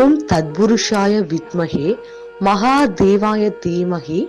ஓம் தத்புருஷாய வித்மகே மகாதேவாய தீமகி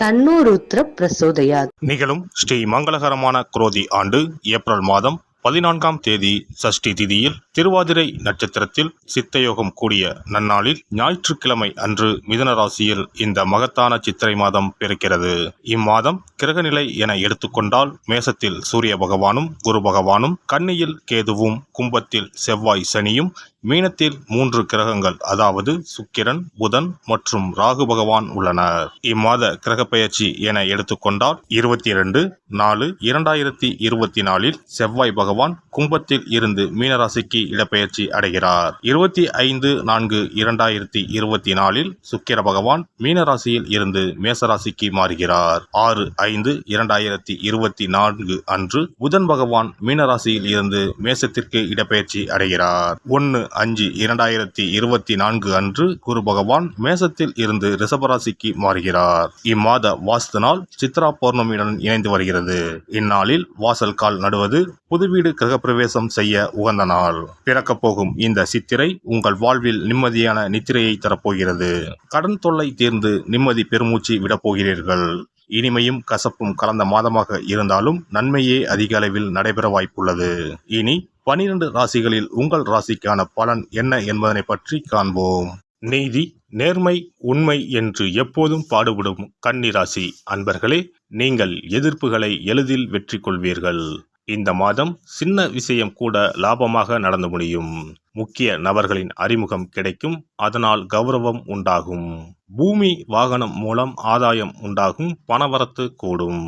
தன்னோருத்ர பிரசோதயாத். நிகழும் ஸ்ரீ மங்களகரமான குரோதி ஆண்டு ஏப்ரல் மாதம் பதினான்காம் தேதி சஷ்டி திதியில் திருவாதிரை நட்சத்திரத்தில் சித்தயோகம் கூடிய நன்னாளில் ஞாயிற்றுக்கிழமை அன்று மிதுன ராசியில் இந்த மகத்தான சித்திரை மாதம் பிறக்கிறது. இம்மாதம் கிரகநிலை என எடுத்துக்கொண்டால் மேசத்தில் சூரிய பகவானும் குரு பகவானும் கன்னியில் கேதுவும் கும்பத்தில் செவ்வாய் சனியும் மீனத்தில் மூன்று கிரகங்கள் அதாவது சுக்கிரன் புதன் மற்றும் ராகு பகவான் உள்ளனர். இம்மாத கிரகப்பெயர்ச்சி என எடுத்துக்கொண்டால் இருபத்தி இரண்டு நாலு இரண்டாயிரத்தி இருபத்தி நாலில் செவ்வாய் பகவான் கும்பத்தில் இருந்து மீனராசிக்கு இடப்பெயர்ச்சி அடைகிறார். இருபத்தி ஐந்து நான்கு இரண்டாயிரத்தி இருபத்தி நாலில் சுக்கிர பகவான் மீனராசியில் இருந்து மேசராசிக்கு மாறுகிறார். ஆறு ஐந்து இரண்டாயிரத்தி இருபத்தி நான்கு அன்று புதன் பகவான் மீனராசியில் இருந்து மேசத்திற்கு இடப்பெயர்ச்சி அடைகிறார். ஒன்று அஞ்சு இரண்டாயிரத்தி இருபத்தி நான்கு அன்று குரு பகவான் மேசத்தில் இருந்து ரிஷபராசிக்கு மாறுகிறார். இம்மாத வாஸ்து நாள் சித்ரா பௌர்ணமியுடன் இணைந்து வருகிறது. இந்நாளில் வாசல் கால் நடுவது புது வீடு கிரகப்பிரவேசம் செய்ய உகந்த நாள். பிறக்கப் போகும் இந்த சித்திரை உங்கள் வாழ்வில் நிம்மதியான நித்திரையை தரப்போகிறது. கடன் தொல்லை தீர்ந்து நிம்மதி பெருமூச்சு விடப் போகிறீர்கள். இனிமையும் கசப்பும் கலந்த மாதமாக இருந்தாலும் நன்மையே அதிக அளவில் நடைபெற வாய்ப்புள்ளது. இனி பனிரெண்டு ராசிகளில் உங்கள் ராசிக்கான பலன் என்ன என்பதனை பற்றி காண்போம். நீதி நேர்மை உண்மை என்று எப்போதும் பாடுபடும் கன்னிராசி அன்பர்களே நீங்கள் எதிர்ப்புகளை எளிதில் வெற்றி கொள்வீர்கள். இந்த மாதம் சின்ன விஷயம் கூட லாபமாக நடந்து முடியும். முக்கிய நபர்களின் அறிமுகம் கிடைக்கும் அதனால் கௌரவம் உண்டாகும். பூமி வாகனம் மூலம் ஆதாயம் உண்டாகும் பணவரத்து கூடும்.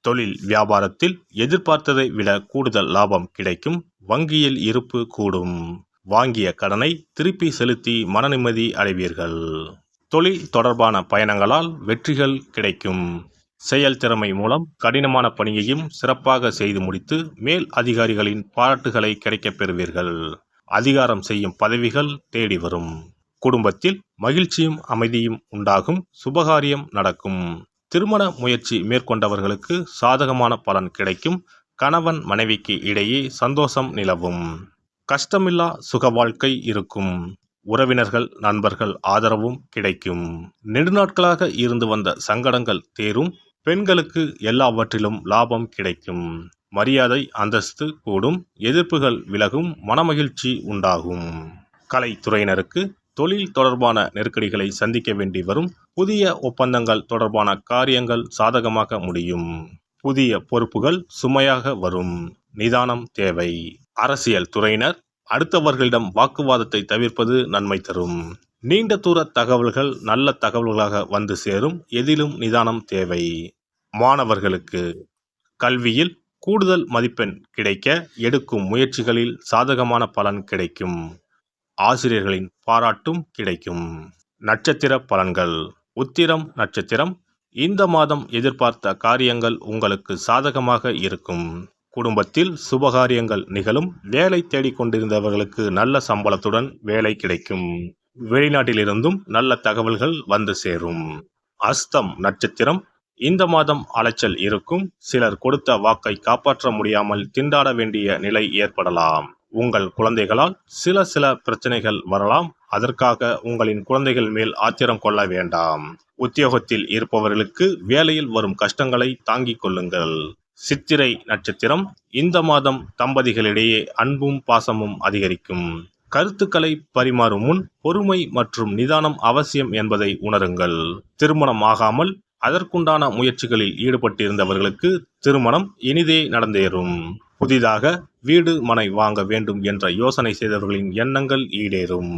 தொழில் வியாபாரத்தில் எதிர்பார்த்ததை விட கூடுதல் லாபம் கிடைக்கும். வங்கியில் இருப்பு கூடும். வாங்கிய கடனை திருப்பி செலுத்தி மனநிம்மதி அடைவீர்கள். தொழில் தொடர்பான பயணங்களால் வெற்றிகள் கிடைக்கும். செயல் திறமை மூலம் கடினமான பணியையும் சிறப்பாக செய்து முடித்து மேல் அதிகாரிகளின் பாராட்டுகளை கிடைக்கப் பெறுவீர்கள். அதிகாரம் செய்யும் பதவிகள் தேடி வரும். குடும்பத்தில் மகிழ்ச்சியும் அமைதியும் உண்டாகும். சுபகாரியம் நடக்கும். திருமண முயற்சி மேற்கொண்டவர்களுக்கு சாதகமான பலன் கிடைக்கும். கணவன் மனைவிக்கு இடையே சந்தோஷம் நிலவும். கஷ்டமில்லா சுக வாழ்க்கை இருக்கும். உறவினர்கள் நண்பர்கள் ஆதரவும் கிடைக்கும். நெடுநாட்களாக இருந்து வந்த சங்கடங்கள் தேரும். பெண்களுக்கு எல்லாவற்றிலும் லாபம் கிடைக்கும். மரியாதை அந்தஸ்து கூடும். எதிர்ப்புகள் விலகும். மனமகிழ்ச்சி உண்டாகும். கலைத்துறையினருக்கு தொழில் தொடர்பான நெருக்கடிகளை சந்திக்க வேண்டி வரும். புதிய ஒப்பந்தங்கள் தொடர்பான காரியங்கள் சாதகமாக முடியும். புதிய பொறுப்புகள் சுமையாக வரும். நிதானம் தேவை. அரசியல் துறையினர் அடுத்தவர்களிடம் வாக்குவாதத்தை தவிர்ப்பது நன்மை தரும். நீண்ட தூர தகவல்கள் நல்ல தகவல்களாக வந்து சேரும். எதிலும் நிதானம் தேவை. மாணவர்களுக்கு கல்வியில் கூடுதல் மதிப்பெண் கிடைக்க எடுக்கும் முயற்சிகளில் சாதகமான பலன் கிடைக்கும். ஆசிரியர்களின் பாராட்டும் கிடைக்கும். நட்சத்திர பலன்கள். உத்திரம் நட்சத்திரம். இந்த மாதம் எதிர்பார்த்த காரியங்கள் உங்களுக்கு சாதகமாக இருக்கும். குடும்பத்தில் சுபகாரியங்கள் நிகழும். வேலை தேடிக்கொண்டிருந்தவர்களுக்கு நல்ல சம்பளத்துடன் வேலை கிடைக்கும். வெளிநாட்டிலிருந்தும் நல்ல தகவல்கள் வந்து சேரும். அஸ்தம் நட்சத்திரம். இந்த மாதம் அலைச்சல் இருக்கும். சிலர் கொடுத்த வாக்கை காப்பாற்ற முடியாமல் திண்டாட வேண்டிய நிலை ஏற்படலாம். உங்கள் குழந்தைகளால் சில சில பிரச்சனைகள் வரலாம். அதற்காக உங்களின் குழந்தைகள் மேல் ஆத்திரம் கொள்ள வேண்டாம். உத்தியோகத்தில் இருப்பவர்களுக்கு வேலையில் வரும் கஷ்டங்களை தாங்கிக் கொள்ளுங்கள். சித்திரை நட்சத்திரம் இந்த மாதம் தம்பதிகளிடையே அன்பும் பாசமும் அதிகரிக்கும். கருத்துக்களை பரிமாறும் முன் பொறுமை மற்றும் நிதானம் அவசியம் என்பதை உணருங்கள். திருமணம் ஆகாமல் அதற்குண்டான முயற்சிகளில் ஈடுபட்டிருந்தவர்களுக்கு திருமணம் இனிதே நடந்தேறும். புதிதாக வீடு மனை வாங்க வேண்டும் என்ற யோசனை செய்தவர்களின் எண்ணங்கள் ஈடேறும்.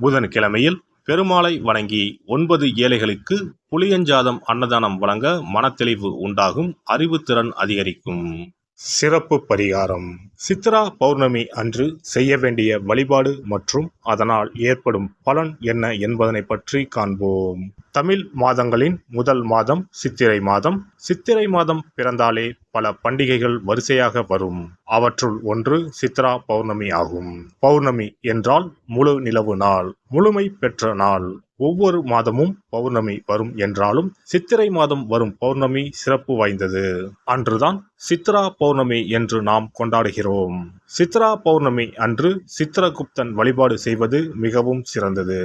புதன்கிழமையில் பெருமாளை வணங்கி ஒன்பது ஏழைகளுக்கு புளியஞ்சாதம் அன்னதானம் வழங்க மனத்தெளிவு உண்டாகும் அறிவுத்திறன் அதிகரிக்கும். சிறப்பு பரிகாரம். சித்ரா பௌர்ணமி அன்று செய்ய வேண்டிய வழிபாடு மற்றும் அதனால் ஏற்படும் பலன் என்ன என்பதனை பற்றி காண்போம். தமிழ் மாதங்களின் முதல் மாதம் சித்திரை மாதம். சித்திரை மாதம் பிறந்தாலே பல பண்டிகைகள் வரிசையாக வரும். அவற்றுள் ஒன்று சித்ரா பௌர்ணமி ஆகும். பௌர்ணமி என்றால் முழு நிலவு நாள் முழுமை பெற்ற நாள். ஒவ்வொரு மாதமும் பௌர்ணமி வரும் என்றாலும் சித்திரை மாதம் வரும் பௌர்ணமி சிறப்பு வாய்ந்தது. அன்றுதான் சித்ரா பௌர்ணமி என்று நாம் கொண்டாடுகிறோம். சித்ரா பௌர்ணமி அன்று சித்திரகுப்தன் வழிபாடு செய்வது மிகவும் சிறந்தது.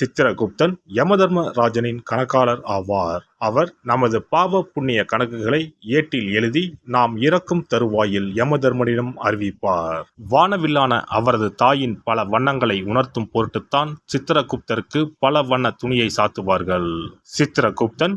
சித்திரகுப்தன் யமதர்ம ராஜனின் கணக்காளர் ஆவார். அவர் நமது பாவ புண்ணிய கணக்குகளை ஏட்டில் எழுதி நாம் இறக்கும் தருவாயில் யமதர்மனிடம் அறிவிப்பார். வானவில்லான அவரது தாயின் பல வண்ணங்களை உணர்த்தும் பொருட்டுத்தான் சித்திரகுப்தருக்கு பல வண்ண துணியை சாத்துவார்கள். சித்திரகுப்தன்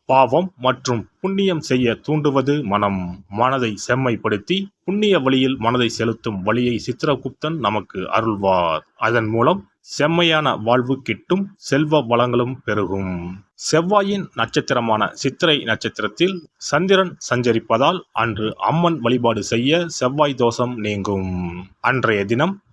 பாவம் மற்றும் புண்ணியம் செய்ய தூண்டுவது மனம். மனதை செம்மைப்படுத்தி புண்ணிய வழியில் மனதை செலுத்தும் வழியை சித்திரகுப்தன் நமக்கு அருள்வார். அதன் மூலம் செம்மையான வாழ்வு கிட்டும் செல்வ வளங்களும் பெருகும். செவ்வாயின் நட்சத்திரமான சித்திரை நட்சத்திரத்தில் சந்திரன் சஞ்சரிப்பதால் அன்று அம்மன் வழிபாடு செய்ய செவ்வாய் தோஷம் நீங்கும். அன்றைய தினம்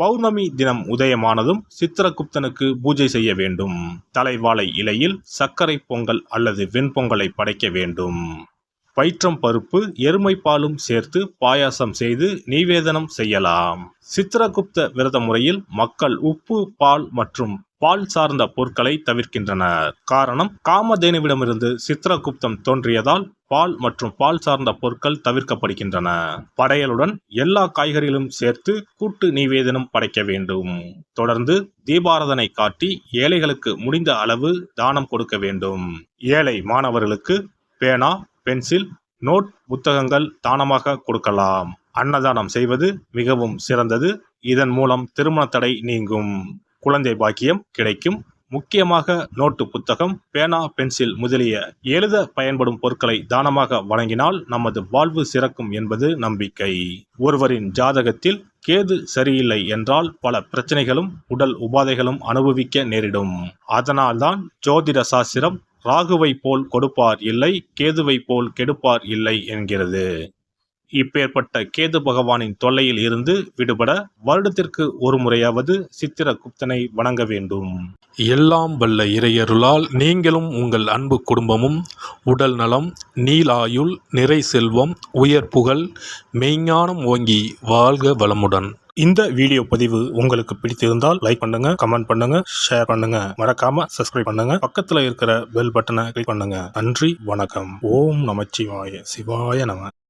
பௌர்ணமி தினம் உதயமானதும் சித்திரகுப்தனுக்கு பூஜை செய்ய வேண்டும். தலைவாழை இலையில் சர்க்கரை பொங்கல் அல்லது வெண்பொங்கலை படைக்க வேண்டும். பயிற்றம் பருப்பு எருமை பாலும் சேர்த்து பாயாசம் செய்து நிவேதனம் செய்யலாம். சித்திரகுப்த விரத முறையில் மக்கள் உப்பு பால் மற்றும் பால் சார்ந்த பொருட்களை தவிர்க்கின்றனர். காரணம் காமதேனுவிடமிருந்து சித்திரகுப்தம் தோன்றியதால் பால் மற்றும் பால் சார்ந்த பொருட்கள் தவிர்க்கப்படுகின்றன. படையலுடன் எல்லா காய்கறிகளும் சேர்த்து கூட்டு நிவேதனம் படைக்க வேண்டும். தொடர்ந்து தீபாரதனை காட்டி ஏழைகளுக்கு முடிந்த அளவு தானம் கொடுக்க வேண்டும். ஏழை மாணவர்களுக்கு பேனா பென்சில் நோட் புத்தகங்கள் தானமாக கொடுக்கலாம். அன்னதானம் செய்வது மிகவும் சிறந்தது. இதன் மூலம் திருமண தடை நீங்கும். குழந்தை பாக்கியம் கிடைக்கும். முக்கியமாக நோட்டு புத்தகம் பேனா பென்சில் முதலிய எழுத பயன்படும் பொருட்களை தானமாக வழங்கினால் நமது வாழ்வு சிறக்கும் என்பது நம்பிக்கை. ஒருவரின் ஜாதகத்தில் கேது சரியில்லை என்றால் பல பிரச்சனைகளும் உடல் உபாதைகளும் அனுபவிக்க நேரிடும். அதனால்தான் ஜோதிட சாஸ்திரம் ராகுவை போல் கொடுப்பார் இல்லை கேதுவை போல் கெடுப்பார் இல்லை என்கிறது. இப்பேற்பட்ட கேது பகவானின் தொல்லையில் இருந்து விடுபட வருடத்திற்கு ஒரு முறையாவது சித்திர குப்தனை வணங்க வேண்டும். எல்லாம் வல்ல இறையருளால் நீங்களும் உங்கள் அன்பு குடும்பமும் உடல் நலம் நீலாயுள் நிறை செல்வம் உயர் புகழ் மெய்ஞானம் ஓங்கி வாழ்க வளமுடன். இந்த வீடியோ பதிவு உங்களுக்கு பிடித்திருந்தால் லைக் பண்ணுங்க கமெண்ட் பண்ணுங்க ஷேர் பண்ணுங்க. மறக்காம சப்ஸ்கிரைப் பண்ணுங்க. பக்கத்துல இருக்கிற பெல் பட்டனை கிளிக் பண்ணுங்க. நன்றி வணக்கம். ஓம் நமச்சிவாய. சிவாய நம.